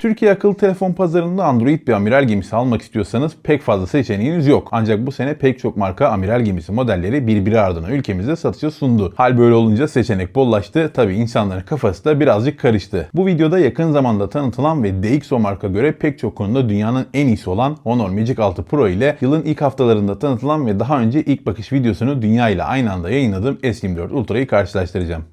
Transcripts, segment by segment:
Türkiye akıllı telefon pazarında Android bir amiral gemisi almak istiyorsanız pek fazla seçeneğiniz yok. Ancak bu sene pek çok marka amiral gemisi modelleri birbiri ardına ülkemizde satışa sundu. Hal böyle olunca seçenek bollaştı. Tabi insanların kafası da birazcık karıştı. Bu videoda yakın zamanda tanıtılan ve DxO marka göre pek çok konuda dünyanın en iyisi olan Honor Magic 6 Pro ile yılın ilk haftalarında tanıtılan ve daha önce ilk bakış videosunu dünya ile aynı anda yayınladığım S24 Ultra'yı karşılaştıracağım.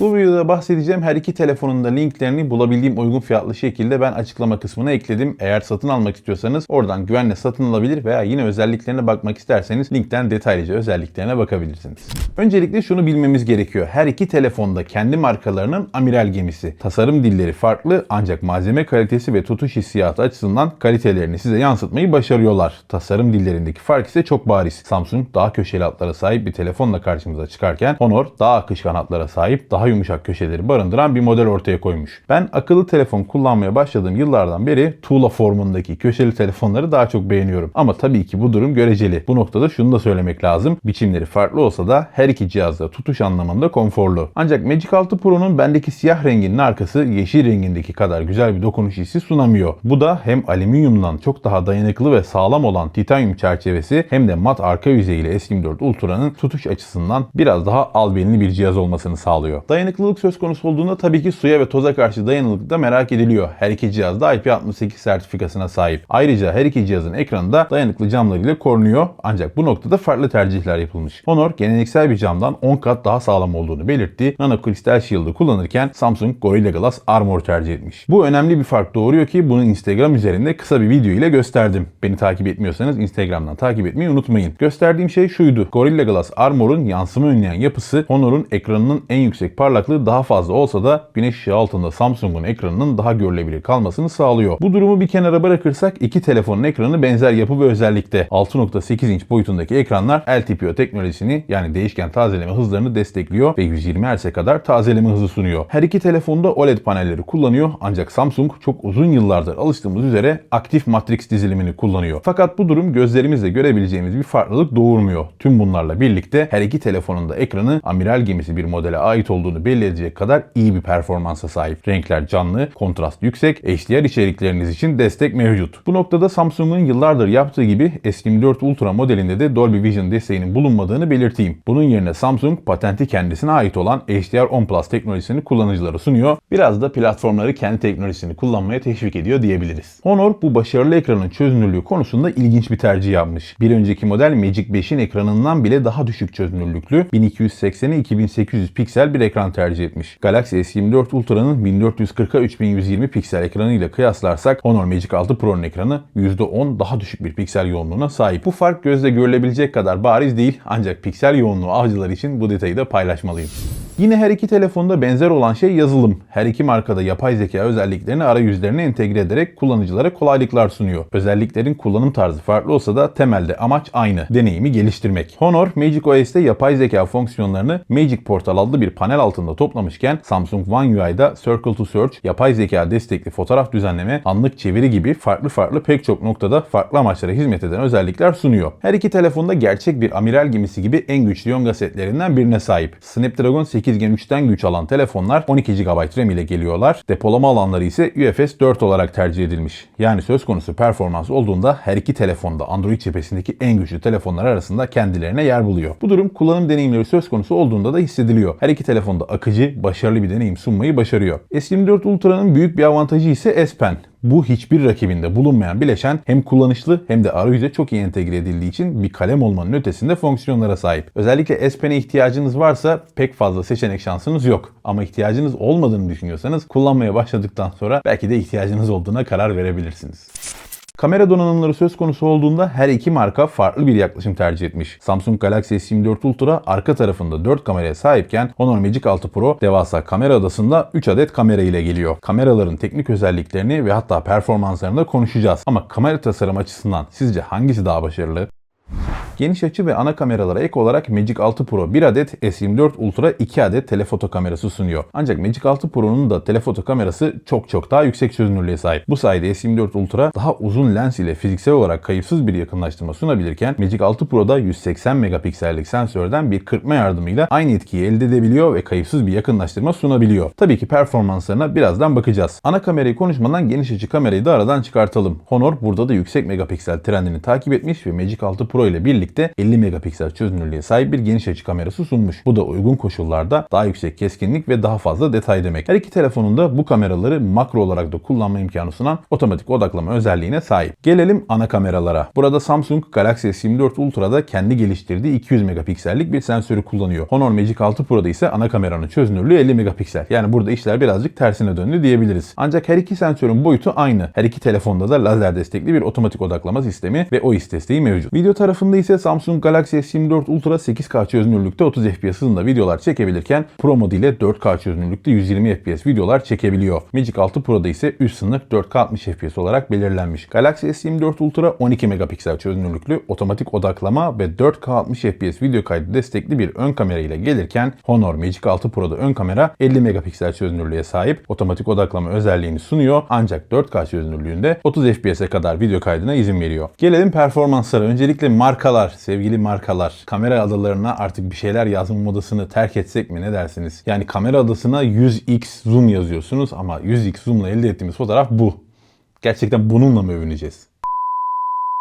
Bu videoda bahsedeceğim her iki telefonun da linklerini bulabildiğim uygun fiyatlı şekilde ben açıklama kısmına ekledim. Eğer satın almak istiyorsanız oradan güvenle satın alabilir veya yine özelliklerine bakmak isterseniz linkten detaylıca özelliklerine bakabilirsiniz. Öncelikle şunu bilmemiz gerekiyor. Her iki telefonda kendi markalarının amiral gemisi. Tasarım dilleri farklı ancak malzeme kalitesi ve tutuş hissiyatı açısından kalitelerini size yansıtmayı başarıyorlar. Tasarım dillerindeki fark ise çok bariz. Samsung daha köşeli hatlara sahip bir telefonla karşımıza çıkarken Honor daha akışkan hatlara sahip, daha yumuşak köşeleri barındıran bir model ortaya koymuş. Ben akıllı telefon kullanmaya başladığım yıllardan beri tuğla formundaki köşeli telefonları daha çok beğeniyorum. Ama tabii ki bu durum göreceli. Bu noktada şunu da söylemek lazım. Biçimleri farklı olsa da her iki cihazda tutuş anlamında konforlu. Ancak Magic 6 Pro'nun bendeki siyah renginin arkası yeşil rengindeki kadar güzel bir dokunuş hissi sunamıyor. Bu da hem alüminyumdan çok daha dayanıklı ve sağlam olan titanyum çerçevesi hem de mat arka yüzeyiyle S24 Ultra'nın tutuş açısından biraz daha albenili bir cihaz olmasını sağlıyor. Dayanıklılık söz konusu olduğunda tabii ki suya ve toza karşı dayanıklılık da merak ediliyor. Her iki cihaz da IP68 sertifikasına sahip. Ayrıca her iki cihazın ekranı da dayanıklı camlarıyla korunuyor. Ancak bu noktada farklı tercihler yapılmış. Honor geleneksel bir camdan 10 kat daha sağlam olduğunu belirtti. Nano Crystal Shield'ı kullanırken Samsung Gorilla Glass Armor tercih etmiş. Bu önemli bir fark doğuruyor ki bunu Instagram üzerinde kısa bir video ile gösterdim. Beni takip etmiyorsanız Instagram'dan takip etmeyi unutmayın. Gösterdiğim şey şuydu. Gorilla Glass Armor'un yansıma önleyen yapısı Honor'un ekranının en yüksek parlaklığı daha fazla olsa da güneş ışığı altında Samsung'un ekranının daha görülebilir kalmasını sağlıyor. Bu durumu bir kenara bırakırsak iki telefonun ekranı benzer yapı ve özellikte. 6.8 inç boyutundaki ekranlar LTPO teknolojisini yani değişken tazeleme hızlarını destekliyor ve 120 Hz'e kadar tazeleme hızı sunuyor. Her iki telefonda OLED panelleri kullanıyor ancak Samsung çok uzun yıllardır alıştığımız üzere aktif matrix dizilimini kullanıyor. Fakat bu durum gözlerimizle görebileceğimiz bir farklılık doğurmuyor. Tüm bunlarla birlikte her iki telefonun da ekranı amiral gemisi bir modele ait olduğunu belli edecek kadar iyi bir performansa sahip. Renkler canlı, kontrast yüksek, HDR içerikleriniz için destek mevcut. Bu noktada Samsung'un yıllardır yaptığı gibi S24 Ultra modelinde de Dolby Vision desteğinin bulunmadığını belirteyim. Bunun yerine Samsung patenti kendisine ait olan HDR10 Plus teknolojisini kullanıcılara sunuyor. Biraz da platformları kendi teknolojisini kullanmaya teşvik ediyor diyebiliriz. Honor bu başarılı ekranın çözünürlüğü konusunda ilginç bir tercih yapmış. Bir önceki model Magic 5'in ekranından bile daha düşük çözünürlüklü 1280'e 2800 piksel bir ekran tercih etmiş. Galaxy S24 Ultra'nın 1440'a 3120 piksel ekranıyla kıyaslarsak Honor Magic 6 Pro'nun ekranı %10 daha düşük bir piksel yoğunluğuna sahip. Bu fark gözle görülebilecek kadar bariz değil ancak piksel yoğunluğu avcılar için bu detayı da paylaşmalıyım. Yine her iki telefonda benzer olan şey yazılım. Her iki markada yapay zeka özelliklerini arayüzlerine entegre ederek kullanıcılara kolaylıklar sunuyor. Özelliklerin kullanım tarzı farklı olsa da temelde amaç aynı. Deneyimi geliştirmek. Honor, Magic OS'te yapay zeka fonksiyonlarını Magic Portal adlı bir panel altında toplamışken Samsung One UI'da Circle to Search, yapay zeka destekli fotoğraf düzenleme, anlık çeviri gibi farklı farklı pek çok noktada farklı amaçlara hizmet eden özellikler sunuyor. Her iki telefonda gerçek bir amiral gemisi gibi en güçlü Yonga setlerinden birine sahip. Snapdragon 8 Gen 3'ten güç alan telefonlar 12 GB RAM ile geliyorlar. Depolama alanları ise UFS 4 olarak tercih edilmiş. Yani söz konusu performans olduğunda her iki telefonda Android cephesindeki en güçlü telefonlar arasında kendilerine yer buluyor. Bu durum kullanım deneyimleri söz konusu olduğunda da hissediliyor. Her iki telefonda akıcı, başarılı bir deneyim sunmayı başarıyor. S24 Ultra'nın büyük bir avantajı ise S Pen. Bu hiçbir rakibinde bulunmayan bileşen hem kullanışlı hem de arayüze çok iyi entegre edildiği için bir kalem olmanın ötesinde fonksiyonlara sahip. Özellikle S Pen'e ihtiyacınız varsa pek fazla seçenek şansınız yok. Ama ihtiyacınız olmadığını düşünüyorsanız kullanmaya başladıktan sonra belki de ihtiyacınız olduğuna karar verebilirsiniz. Kamera donanımları söz konusu olduğunda her iki marka farklı bir yaklaşım tercih etmiş. Samsung Galaxy S24 Ultra arka tarafında 4 kameraya sahipken Honor Magic 6 Pro devasa kamera adasında 3 adet kamera ile geliyor. Kameraların teknik özelliklerini ve hatta performanslarını da konuşacağız. Ama kamera tasarım açısından sizce hangisi daha başarılı? Geniş açı ve ana kameralara ek olarak Magic 6 Pro 1 adet, S24 Ultra 2 adet telefoto kamerası sunuyor. Ancak Magic 6 Pro'nun da telefoto kamerası çok çok daha yüksek çözünürlüğe sahip. Bu sayede S24 Ultra daha uzun lens ile fiziksel olarak kayıpsız bir yakınlaştırma sunabilirken Magic 6 Pro'da 180 megapiksellik sensörden bir kırpma yardımıyla aynı etkiyi elde edebiliyor ve kayıpsız bir yakınlaştırma sunabiliyor. Tabii ki performanslarına birazdan bakacağız. Ana kamerayı konuşmadan geniş açı kamerayı da aradan çıkartalım. Honor burada da yüksek megapiksel trendini takip etmiş ve Magic 6 Pro ile birlikte 50 megapiksel çözünürlüğe sahip bir geniş açı kamerası sunmuş. Bu da uygun koşullarda daha yüksek keskinlik ve daha fazla detay demek. Her iki telefonun da bu kameraları makro olarak da kullanma imkanı sunan otomatik odaklama özelliğine sahip. Gelelim ana kameralara. Burada Samsung Galaxy S24 Ultra'da kendi geliştirdiği 200 megapiksellik bir sensörü kullanıyor. Honor Magic 6 Pro'da ise ana kameranın çözünürlüğü 50 megapiksel. Yani burada işler birazcık tersine döndü diyebiliriz. Ancak her iki sensörün boyutu aynı. Her iki telefonda da lazer destekli bir otomatik odaklama sistemi ve OIS desteği mevcut. Video tarafında ise Samsung Galaxy S24 Ultra 8K çözünürlükte 30 FPS hızında videolar çekebilirken Pro mod ile 4K çözünürlükte 120 FPS videolar çekebiliyor. Magic 6 Pro'da ise üst sınır 4K 60 FPS olarak belirlenmiş. Galaxy S24 Ultra 12 megapiksel çözünürlüklü otomatik odaklama ve 4K 60 FPS video kaydı destekli bir ön kamera ile gelirken Honor Magic 6 Pro'da ön kamera 50 megapiksel çözünürlüğe sahip otomatik odaklama özelliğini sunuyor ancak 4K çözünürlüğünde 30 FPS'e kadar video kaydına izin veriyor. Gelelim performanslara. Öncelikle markalar, sevgili markalar. Kamera adalarına artık bir şeyler yazma modasını terk etsek mi ne dersiniz? Yani kamera adasına 100x zoom yazıyorsunuz ama 100x zoomla elde ettiğimiz fotoğraf bu. Gerçekten bununla mı övüneceğiz?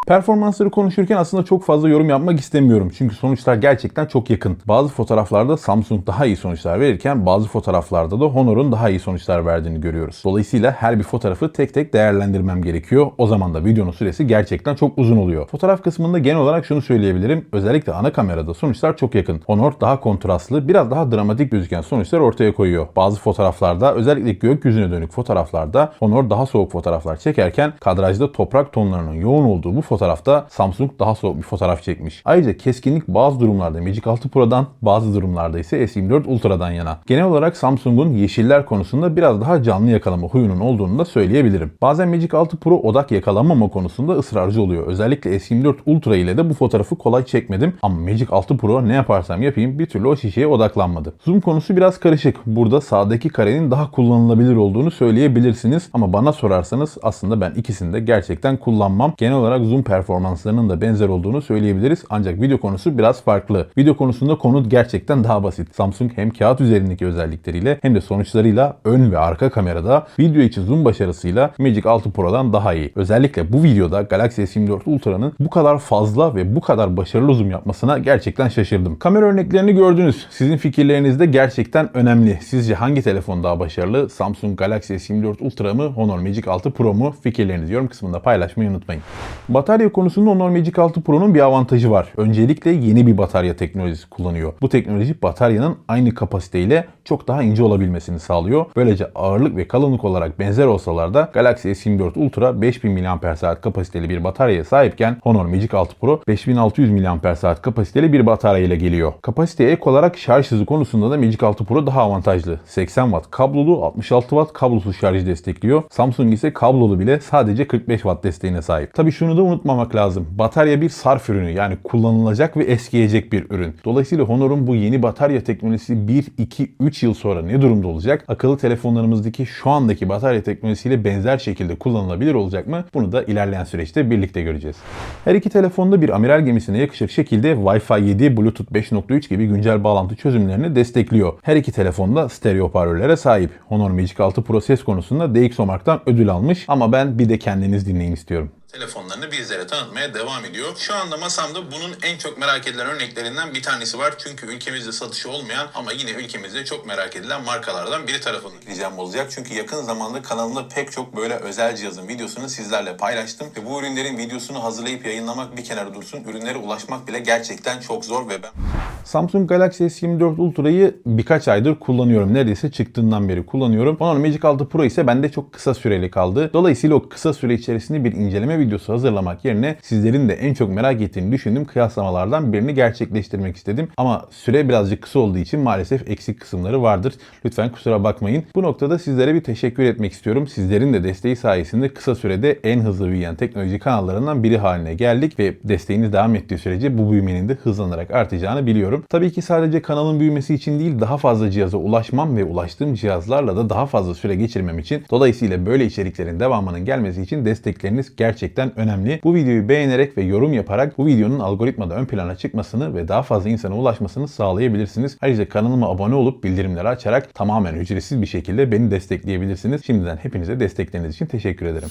Performansları konuşurken aslında çok fazla yorum yapmak istemiyorum. Çünkü sonuçlar gerçekten çok yakın. Bazı fotoğraflarda Samsung daha iyi sonuçlar verirken bazı fotoğraflarda da Honor'un daha iyi sonuçlar verdiğini görüyoruz. Dolayısıyla her bir fotoğrafı tek tek değerlendirmem gerekiyor. O zaman da videonun süresi gerçekten çok uzun oluyor. Fotoğraf kısmında genel olarak şunu söyleyebilirim. Özellikle ana kamerada sonuçlar çok yakın. Honor daha kontrastlı, biraz daha dramatik gözüken sonuçlar ortaya koyuyor. Bazı fotoğraflarda özellikle gökyüzüne dönük fotoğraflarda Honor daha soğuk fotoğraflar çekerken kadrajda toprak tonlarının yoğun olduğu bu fotoğrafta Samsung daha soğuk bir fotoğraf çekmiş. Ayrıca keskinlik bazı durumlarda Magic 6 Pro'dan, bazı durumlarda ise S24 Ultra'dan yana. Genel olarak Samsung'un yeşiller konusunda biraz daha canlı yakalama huyunun olduğunu da söyleyebilirim. Bazen Magic 6 Pro odak yakalamama konusunda ısrarcı oluyor. Özellikle S24 Ultra ile de bu fotoğrafı kolay çekmedim ama Magic 6 Pro ne yaparsam yapayım bir türlü o şişeye odaklanmadı. Zoom konusu biraz karışık. Burada sağdaki karenin daha kullanılabilir olduğunu söyleyebilirsiniz ama bana sorarsanız aslında ben ikisini de gerçekten kullanmam. Genel olarak zoom performanslarının da benzer olduğunu söyleyebiliriz. Ancak video konusu biraz farklı. Video konusunda konu gerçekten daha basit. Samsung hem kağıt üzerindeki özellikleriyle hem de sonuçlarıyla ön ve arka kamerada video için zoom başarısıyla Magic 6 Pro'dan daha iyi. Özellikle bu videoda Galaxy S24 Ultra'nın bu kadar fazla ve bu kadar başarılı zoom yapmasına gerçekten şaşırdım. Kamera örneklerini gördünüz. Sizin fikirleriniz de gerçekten önemli. Sizce hangi telefon daha başarılı? Samsung Galaxy S24 Ultra mı? Honor Magic 6 Pro mu? Fikirlerinizi yorum kısmında paylaşmayı unutmayın. Batarya konusunda Honor Magic 6 Pro'nun bir avantajı var. Öncelikle yeni bir batarya teknolojisi kullanıyor. Bu teknoloji bataryanın aynı kapasiteyle çok daha ince olabilmesini sağlıyor. Böylece ağırlık ve kalınlık olarak benzer olsalar da Galaxy S24 Ultra 5000 mAh kapasiteli bir bataryaya sahipken Honor Magic 6 Pro 5600 mAh kapasiteli bir batarya ile geliyor. Kapasiteye ek olarak şarj hızı konusunda da Magic 6 Pro daha avantajlı. 80 Watt kablolu, 66 Watt kablosuz şarjı destekliyor. Samsung ise kablolu bile sadece 45 Watt desteğine sahip. Tabi şunu da unutmamak lazım. Batarya bir sarf ürünü yani kullanılacak ve eskiyecek bir ürün. Dolayısıyla Honor'un bu yeni batarya teknolojisi 1, 2, 3 yıl sonra ne durumda olacak? Akıllı telefonlarımızdaki şu andaki batarya teknolojisiyle benzer şekilde kullanılabilir olacak mı? Bunu da ilerleyen süreçte birlikte göreceğiz. Her iki telefonda bir amiral gemisine yakışır şekilde Wi-Fi 7, Bluetooth 5.3 gibi güncel bağlantı çözümlerini destekliyor. Her iki telefonda stereo hoparlörlere sahip. Honor Magic 6 Pro ses konusunda DxOMark'tan ödül almış ama ben bir de kendiniz dinleyin istiyorum telefonlarını bizlere tanıtmaya devam ediyor. Şu anda masamda bunun en çok merak edilen örneklerinden bir tanesi var. Çünkü ülkemizde satışı olmayan ama yine ülkemizde çok merak edilen markalardan biri tarafından ekleyeceğim olacak. Çünkü yakın zamanda kanalımda pek çok böyle özel cihazın videosunu sizlerle paylaştım. Ve bu ürünlerin videosunu hazırlayıp yayınlamak bir kenara dursun. Ürünlere ulaşmak bile gerçekten çok zor ve ben... Samsung Galaxy S24 Ultra'yı birkaç aydır kullanıyorum. Neredeyse çıktığından beri kullanıyorum. Honor Magic 6 Pro ise bende çok kısa süreli kaldı. Dolayısıyla o kısa süre içerisinde bir inceleme videosu hazırlamak yerine sizlerin de en çok merak ettiğini düşündüğüm kıyaslamalardan birini gerçekleştirmek istedim. Ama süre birazcık kısa olduğu için maalesef eksik kısımları vardır. Lütfen kusura bakmayın. Bu noktada sizlere bir teşekkür etmek istiyorum. Sizlerin de desteği sayesinde kısa sürede en hızlı büyüyen teknoloji kanallarından biri haline geldik ve desteğiniz devam ettiği sürece bu büyümenin de hızlanarak artacağını biliyorum. Tabii ki sadece kanalın büyümesi için değil daha fazla cihaza ulaşmam ve ulaştığım cihazlarla da daha fazla süre geçirmem için dolayısıyla böyle içeriklerin devamının gelmesi için destekleriniz gerçekten önemli. Bu videoyu beğenerek ve yorum yaparak bu videonun algoritmada ön plana çıkmasını ve daha fazla insana ulaşmasını sağlayabilirsiniz. Ayrıca kanalıma abone olup bildirimleri açarak tamamen ücretsiz bir şekilde beni destekleyebilirsiniz. Şimdiden hepinize destekleriniz için teşekkür ederim.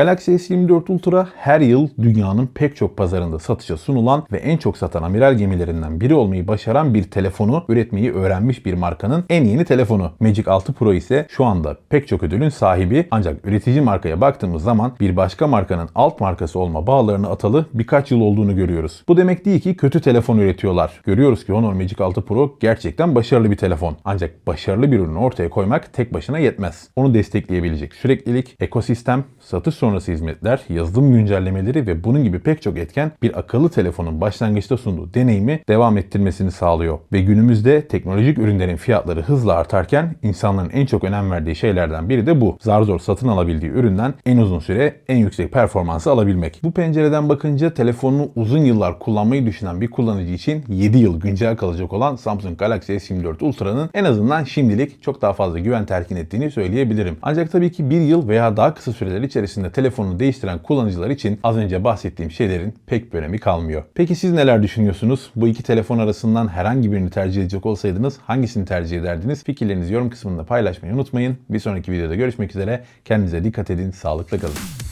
Galaxy S24 Ultra her yıl dünyanın pek çok pazarında satışa sunulan ve en çok satan amiral gemilerinden biri olmayı başaran bir telefonu üretmeyi öğrenmiş bir markanın en yeni telefonu. Magic 6 Pro ise şu anda pek çok ödülün sahibi ancak üretici markaya baktığımız zaman bir başka markanın alt markası olma bağlarını atalı birkaç yıl olduğunu görüyoruz. Bu demek değil ki kötü telefon üretiyorlar. Görüyoruz ki Honor Magic 6 Pro gerçekten başarılı bir telefon. Ancak başarılı bir ürünü ortaya koymak tek başına yetmez. Onu destekleyebilecek süreklilik, ekosistem, satış sonrası hizmetler, yazılım güncellemeleri ve bunun gibi pek çok etken bir akıllı telefonun başlangıçta sunduğu deneyimi devam ettirmesini sağlıyor. Ve günümüzde teknolojik ürünlerin fiyatları hızla artarken insanların en çok önem verdiği şeylerden biri de bu. Zar zor satın alabildiği üründen en uzun süre en yüksek performansı alabilmek. Bu pencereden bakınca telefonunu uzun yıllar kullanmayı düşünen bir kullanıcı için 7 yıl güncel kalacak olan Samsung Galaxy S24 Ultra'nın en azından şimdilik çok daha fazla güven telkin ettiğini söyleyebilirim. Ancak tabii ki bir yıl veya daha kısa süreler içerisinde telefonunu değiştiren kullanıcılar için az önce bahsettiğim şeylerin pek bir önemi kalmıyor. Peki siz neler düşünüyorsunuz? Bu iki telefon arasından herhangi birini tercih edecek olsaydınız hangisini tercih ederdiniz? Fikirlerinizi yorum kısmında paylaşmayı unutmayın. Bir sonraki videoda görüşmek üzere. Kendinize dikkat edin. Sağlıkla kalın.